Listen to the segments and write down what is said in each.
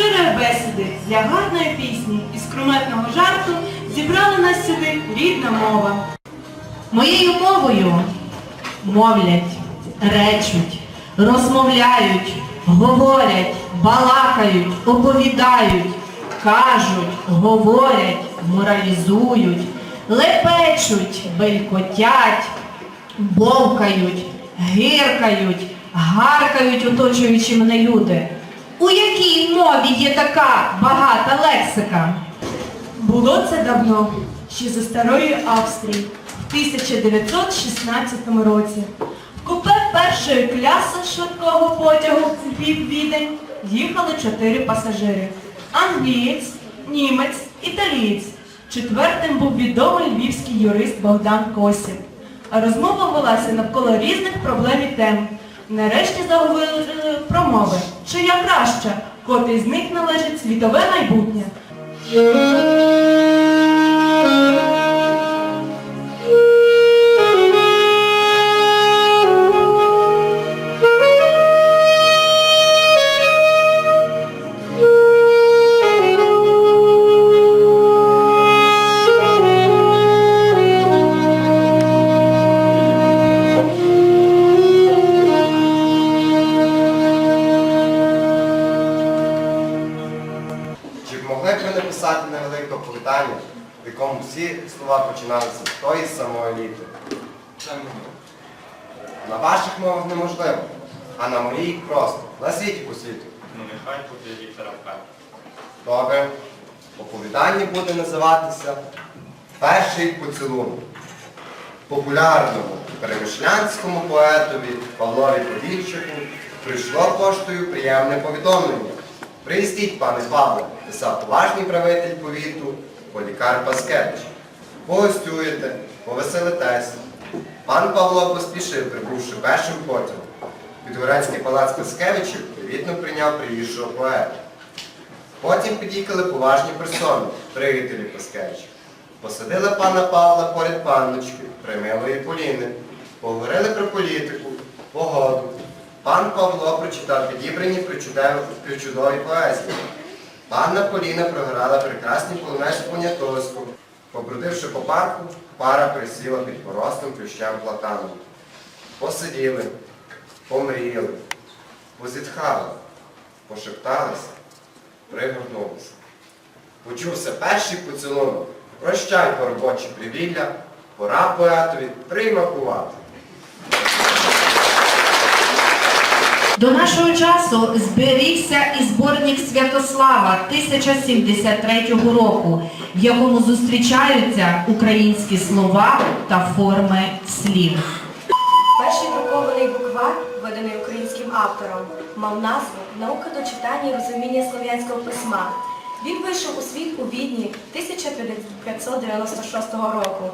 щирої бесіди, для гарної пісні і скрометного жарту зібрала нас сюди рідна мова. Моєю мовою мовлять, речуть, розмовляють, говорять, балакають, оповідають, кажуть, говорять, моралізують, лепечуть, белькотять, бовкають, гиркають, гаркають оточуючи мене люди. У якій мові є така багата лексика? Було це давно, ще за старої Австрії, в 1916 році. В купе першої кляси швидкого потягу Львів-Відень їхали чотири пасажири. Англієць, німець, італієць. Четвертим був відомий львівський юрист Богдан Косів. Розмова велася навколо різних проблем і тем. Нарешті заговорили про мови. Чия краща, котрій з них належить світове майбутнє. Всі слова починалися з тої самої літери? На ваших мовах неможливо, а на моїй просто. На світі по світу. Ну нехай буде літера П. Добре. Оповідання буде називатися Перший поцілунок. Популярному перемишлянському поетові Павлові Подільчику прийшло поштою приємне повідомлення. Приїздіть, пане Павле, писав поважний правитель повіту Полікар Паскевич. Погостюєте, повеселитесь. Пан Павло поспішив, прибувши першим потягом. Підгорецький палац Паскевичів привітно прийняв приїжджого поета. Потім під'їхали поважні персони, приятелі Паскевича. Посадили пана Павла поряд панночки, примилої Поліни. Поговорили про політику, погоду. Пан Павло прочитав підібрані причудові, поезії. Панна Поліна програла прекрасні полонезі понятоську. Побродивши по парку, пара присіла під порослим плющем платаном. Посиділи, помріяли, позітхали, пошепталися, пригорнулися. Почувся перший поцілунок. Прощай, поробочі привілля, пора поетові примакувати. До нашого часу зберігся і зборник Святослава 1073 року, в якому зустрічаються українські слова та форми слів. Перший друкований буквар, виданий українським автором, мав назву Наука до читання і розуміння слов'янського письма. Він вийшов у світ у Відні 1596 року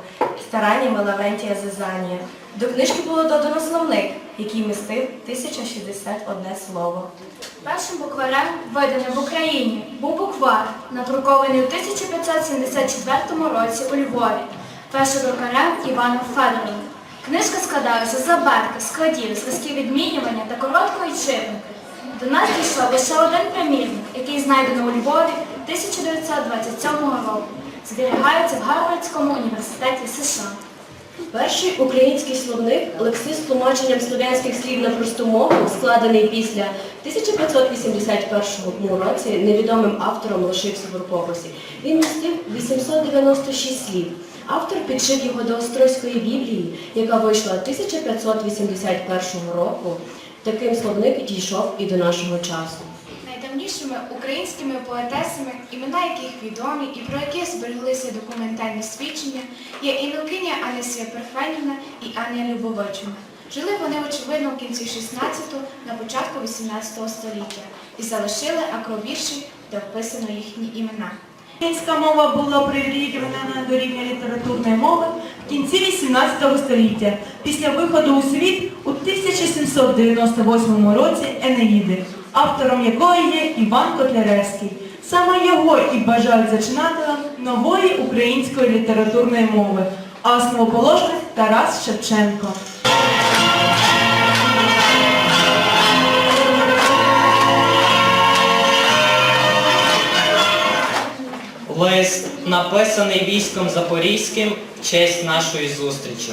стараннями Лаврентія Зизанія. До книжки було додано словник, який містив 1061 слово. Першим букварем, виданим в Україні, був буквар, надрукований у 1574 році у Львові, першим друкарем Іваном Федоровим. Книжка складалася з заберки, складів, зв'язків відмінювання та короткої читники. До нас дійшов лише один примірник, який знайдено у Львові 1927 року. Зберігається в Гарвардському університеті США. Перший український словник лексис з тлумаченням слов'янських слів на просту мову, складений після 1581 році невідомим автором лишився в рукописі. Він містив 896 слів. Автор підшив його до Острозької Біблії, яка вийшла 1581 року. Таким словник дійшов і до нашого часу. Найдавнішими українськими поетесами, імена яких відомі і про яких збереглися документальні свідчення, є Інокиня Анисія Перфенівна і Анна Любовичина. Жили вони, очевидно, в кінці 16-го, на початку 18 століття і залишили акровірші, де вписано їхні імена. Українська мова була прирівняна до рівня літературної мови в кінці 18 століття після виходу у світ у 1798 році Енеїди. Автором якої є Іван Котляревський. Саме його і бажають зачинателем нової української літературної мови, а основоположник Тарас Шевченко. Лист, написаний військом Запорізьким в честь нашої зустрічі.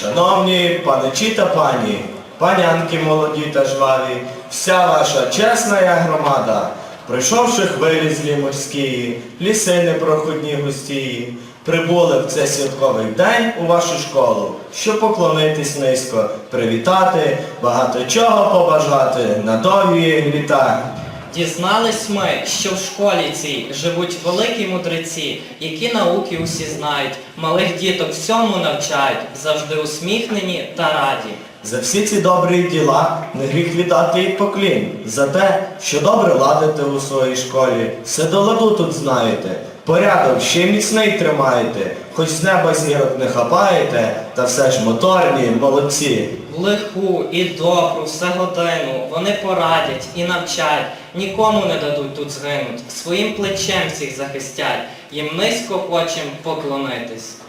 Шановні паничі та пані, панянки молоді та жваві, вся ваша чесна громада, пройшовши хвилі злі морські, ліси непроходні густії, прибули в цей святковий день у вашу школу, щоб поклонитись низько, привітати, багато чого побажати на довгі літа. Дізнались ми, що в школі цій живуть великі мудреці, які науки усі знають, малих діток всьому навчають, завжди усміхнені та раді. За всі ці добрі діла не гріх віддати й поклін. За те, що добре ладите у своїй школі, все до ладу тут знаєте, порядок ще міцний тримаєте, хоч з неба зірок не хапаєте, та все ж моторні, молодці. В лиху і добру все годину вони порадять і навчать, нікому не дадуть тут згинуть, своїм плечем всіх захистять, їм низько хочем поклонитись.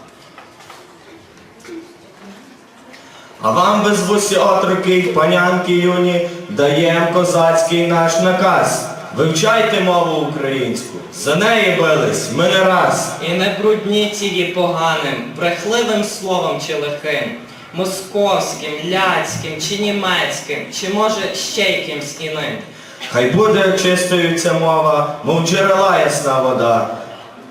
А вам безвусі отроки й панянки юні, даєм козацький наш наказ. Вивчайте мову українську, за неї бились ми не раз. І не брудніть її поганим, брехливим словом чи лихим, московським, ляцьким чи німецьким, чи може ще якимсь іним. Хай буде чистою ця мова, мов джерела ясна вода,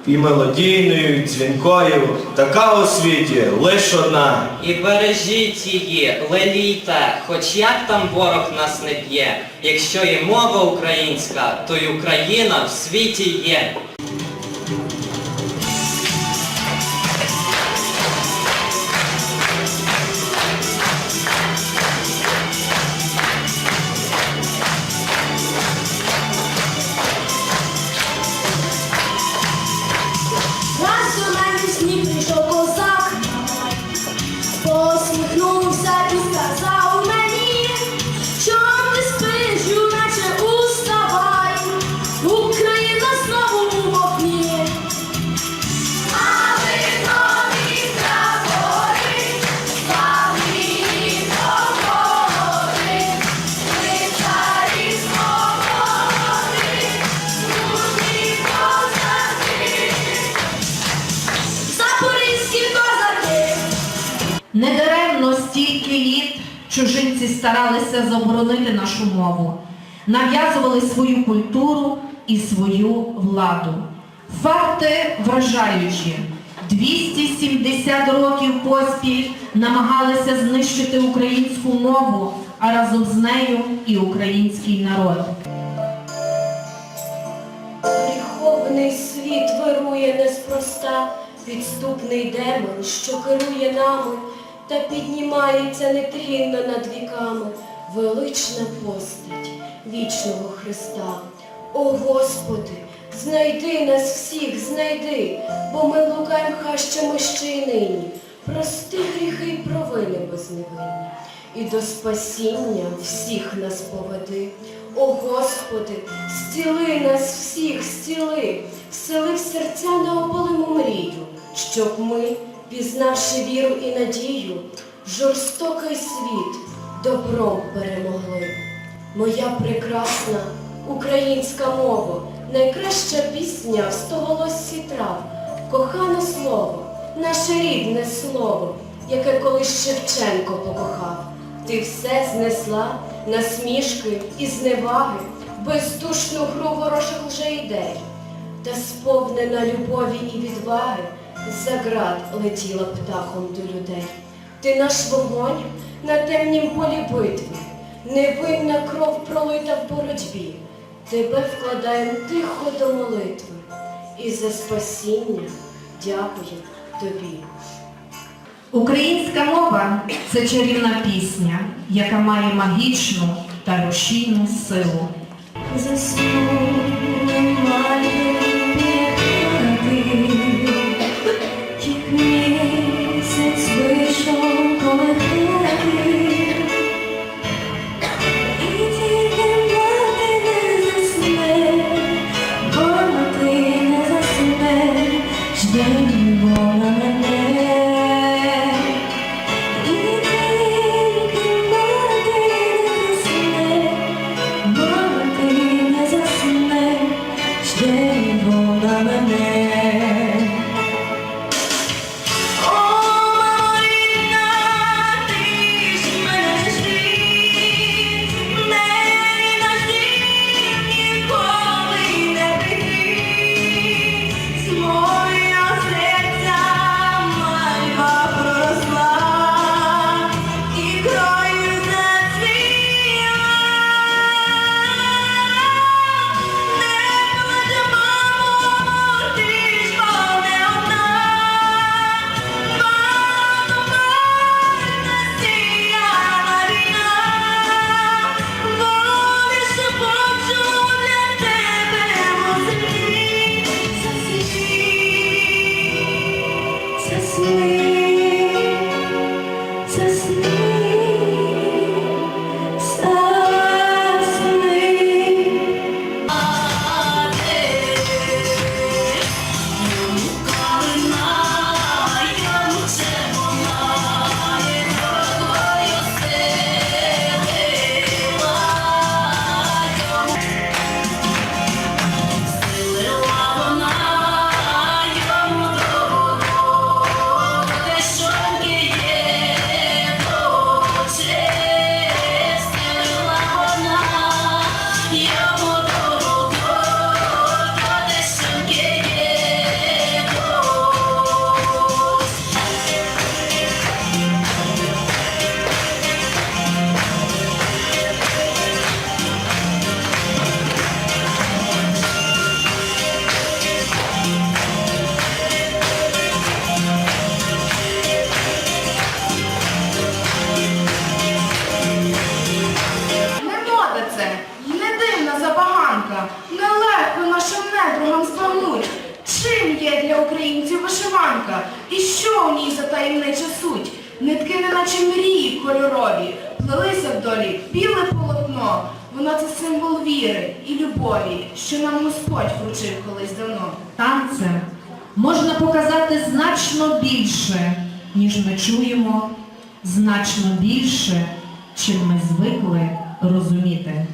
і мелодійною, і дзвінкою, така у світі лиш одна. І бережіть її, лелійте, хоч як там ворог нас не б'є. Якщо є мова українська, то й Україна в світі є. Чужинці старалися заборонити нашу мову, нав'язували свою культуру і свою владу. Факти вражаючі. 270 років поспіль намагалися знищити українську мову, а разом з нею і український народ. Гріховний світ вирує неспроста, підступний демон, що керує нами, та піднімається нетлінно над віками велична постать вічного Христа. О Господи, знайди нас всіх, знайди, бо ми блукаєм хащами ще й нині. Прости гріхи й провини безневинні і до спасіння всіх нас поведи. О Господи, зціли нас всіх, зціли, всели в серця неопалиму мрію, щоб ми, пізнавши віру і надію, жорстокий світ добром перемогли. Моя прекрасна українська мова, найкраща пісня в стоголоссі трав, кохане слово, наше рідне слово, яке колись Шевченко покохав. Ти все знесла насмішки і зневаги, бездушну гру ворожих лжеідей, та сповнена любові і відваги, за град летіла птахом до людей. Ти наш вогонь на темнім полі битви, невинна кров пролита в боротьбі. Тебе вкладаєм тихо до молитви, і за спасіння дякую тобі. Українська мова це чарівна пісня, яка має магічну та рушійну силу. Заснули ніж ми чуємо, значно більше, чим ми звикли розуміти.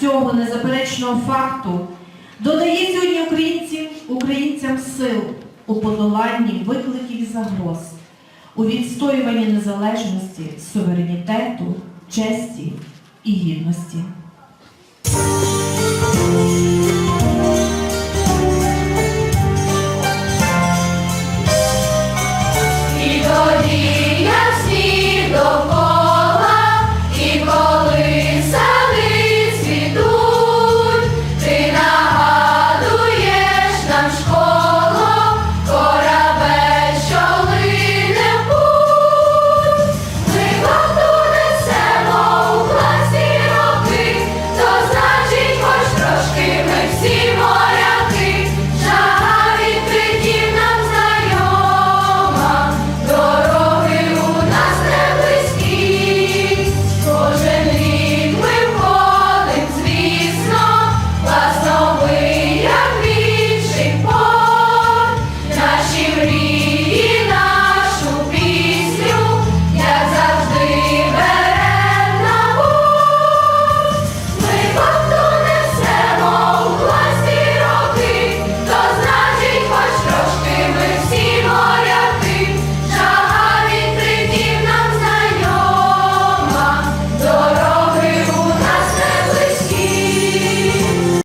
Цього незаперечного факту додає сьогодні українців, українцям сил у подоланні викликів і загроз, у відстоюванні незалежності, суверенітету, честі і гідності.